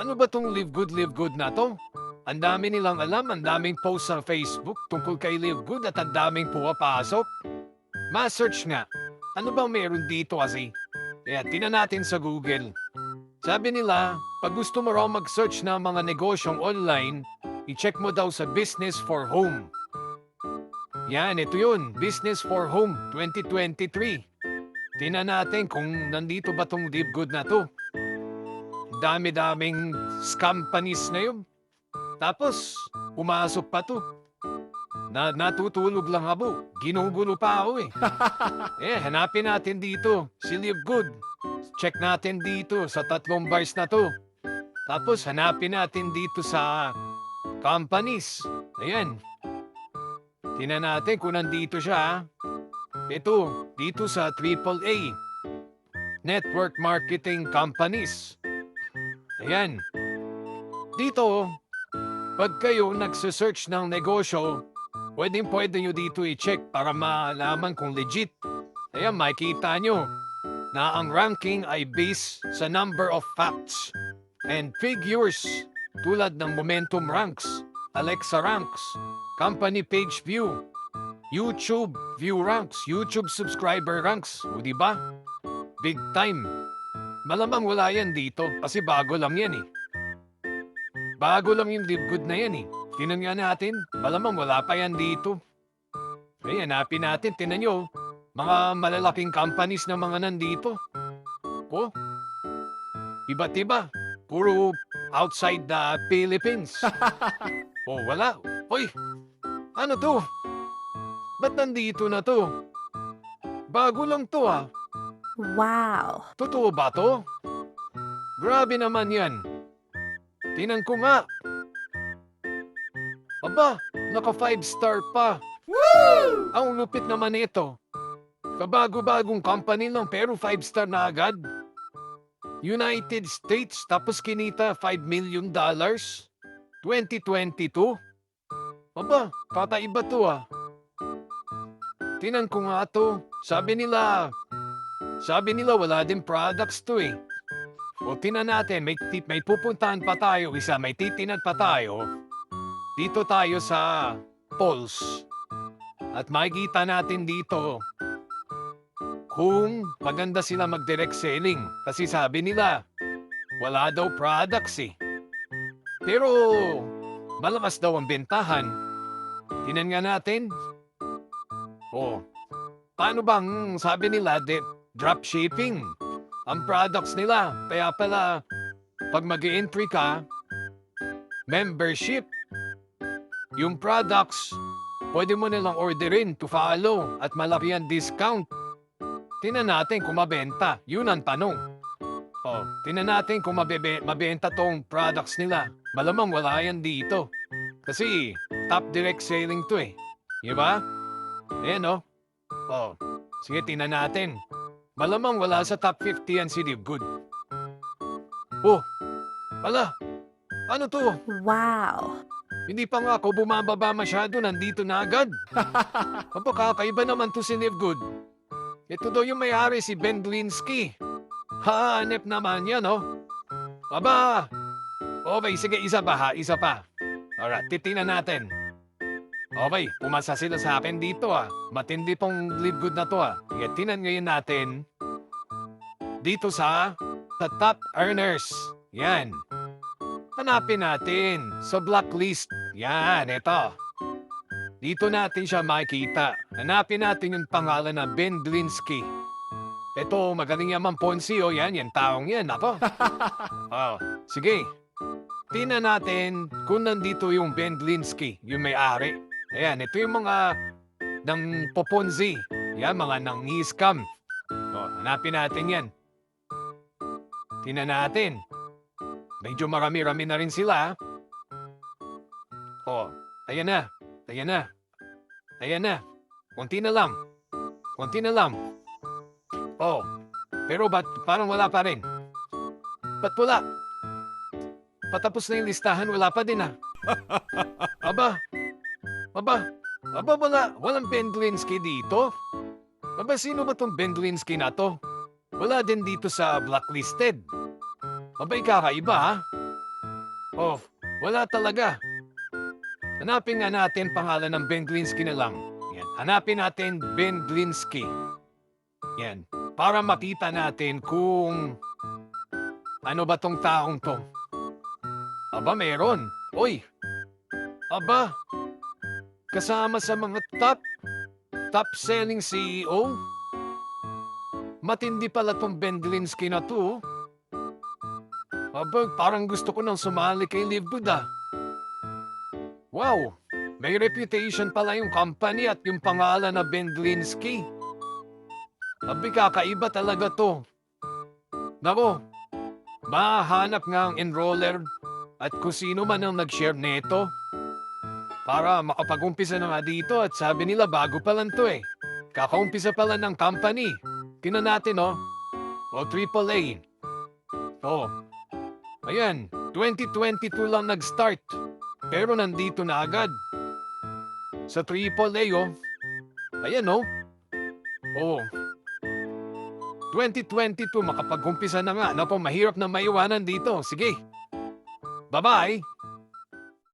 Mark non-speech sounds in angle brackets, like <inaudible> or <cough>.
Ano ba tong Live Good, Live Good na to? Ang dami nilang alam, ang daming post sa Facebook tungkol kay Live Good at ang daming pumapasok. Ma-search nga. Ano bang meron dito kasi? Kaya tinan natin sa Google. Sabi nila, pag gusto mo raw mag-search ng mga negosyong online, i-check mo daw sa Business for Home. Yan, ito yun. Business for Home 2023. Tingnan natin kung nandito ba tong Live Good na to. Dami-daming scam panis na yun. Tapos, pumasok pa to. Na natutulog lang ako. Ginugulo pa ako eh. <laughs> eh, hanapin natin dito. Si Live Good. Check natin dito sa tatlong bars na to. Tapos hanapin natin dito sa companies. Ayan. Tingnan natin kung nandito siya. ah. Ito, dito sa AAA. Network Marketing Companies. Ayan. Dito, pag kayo nagsisearch ng negosyo, pwedeng pwede nyo dito i-check para malaman kung legit. Ayan, makikita nyo na ang ranking ay based sa number of facts and figures tulad ng momentum ranks, Alexa ranks, company page view, YouTube view ranks, YouTube subscriber ranks. O di ba? Big time. Malamang wala yan dito kasi bago lang yan eh. Bago lang yung live good na yan eh. Tinan nga natin, malamang wala pa yan dito. Eh, hanapin natin, tinan nyo. Mga malalaking companies na mga nandito. Oh, iba't iba. Puro outside the Philippines. <laughs> oh, wala. Hoy, ano to? Ba't nandito na to? Bago lang to ah. Wow. Totoo ba to? Grabe naman yan. Tinan ko nga. Aba, naka five star pa. Woo! Ang lupit naman ito. Kabago-bagong company lang pero five star na agad. United States tapos kinita 5 million dollars. 2022? Aba, kakaiba to ah. Tinan ko nga to. Sabi nila, sabi nila wala din products to eh. O tinan natin, may, tip, may pupuntahan pa tayo isa, may titinan pa tayo. Dito tayo sa Pulse. At makikita natin dito kung maganda sila mag-direct selling. Kasi sabi nila, wala daw products eh. Pero malakas daw ang bentahan. Tinan nga natin. Oh, paano bang sabi nila, de, dropshipping? Ang products nila. Kaya pala, pag mag entry ka, membership. Yung products, pwede mo nilang orderin to follow at malaki ang discount. Tinan natin kung mabenta. Yun ang tanong. Oh, tinan natin kung mabebe, mabenta tong products nila. Malamang wala yan dito. Kasi top direct selling to eh. Di ba? Ayan oh. Oh, sige tinan natin. Malamang wala sa top 50 yan si Good. Oh, ala, ano to? Wow. Hindi pa nga ako bumababa masyado, nandito na agad. <laughs> Aba, kakaiba naman to si Good. Ito daw yung may-ari si Ben Glinsky. Hanep naman yan, oh. Aba! Okay, sige, isa pa ha, isa pa. Alright, titingnan natin. Okay, pumasa sila sa akin dito ah. Matindi pong live good na to ah. Kaya tinan ngayon natin. Dito sa, sa top earners. Yan. Hanapin natin sa blacklist. Yan, ito. Dito natin siya makikita. Hanapin natin yung pangalan na Ben Glinsky. Ito, magaling yaman Ponzi, o yan, yan taong yan, ako. <laughs> oh, sige. Tingnan natin kung nandito yung Ben Glinsky, yung may-ari. Ayan, ito yung mga ng poponzi. Yan, mga nang scam. Oh, hanapin natin yan. Tingnan natin. Medyo marami-rami na rin sila. Oh, ayan na. Ayan na. Ayan na. Kunti na lang. Kunti na lang. Oh, pero ba't parang wala pa rin? Ba't wala? Patapos na yung listahan, wala pa din ah. <laughs> Aba, aba, aba wala, walang Ben Glinsky dito. Aba, sino ba tong Ben Glinsky na to? Wala din dito sa blacklisted. Aba, kakaiba ha? Oh, wala talaga. Hanapin nga natin pangalan ng Ben Glinsky na lang. Yan. Hanapin natin Ben Glinsky. Yan. Para makita natin kung ano ba tong taong to. Aba, meron. Oy! Aba! Kasama sa mga top, top selling CEO? Matindi pala tong Ben Glinsky na to. oh. Aba, parang gusto ko nang sumali kay Live Good ah. Wow! May reputation pala yung company at yung pangalan na Ben Glinsky. Abi, kakaiba talaga to. Nako, mahanap nga ang enroller at kung sino man ang nag-share nito. Para makapag-umpisa na nga dito at sabi nila bago pa lang to eh. Kakaumpisa pa lang ng company. Tingnan natin oh. O AAA. Oh. Ayan, 2022 lang nag-start. Pero nandito na agad. Sa AAA oh. Ayan oh. Oh. 2022 makapag-umpisa na nga. Napo, mahirap na maiwanan dito. Sige. Bye-bye.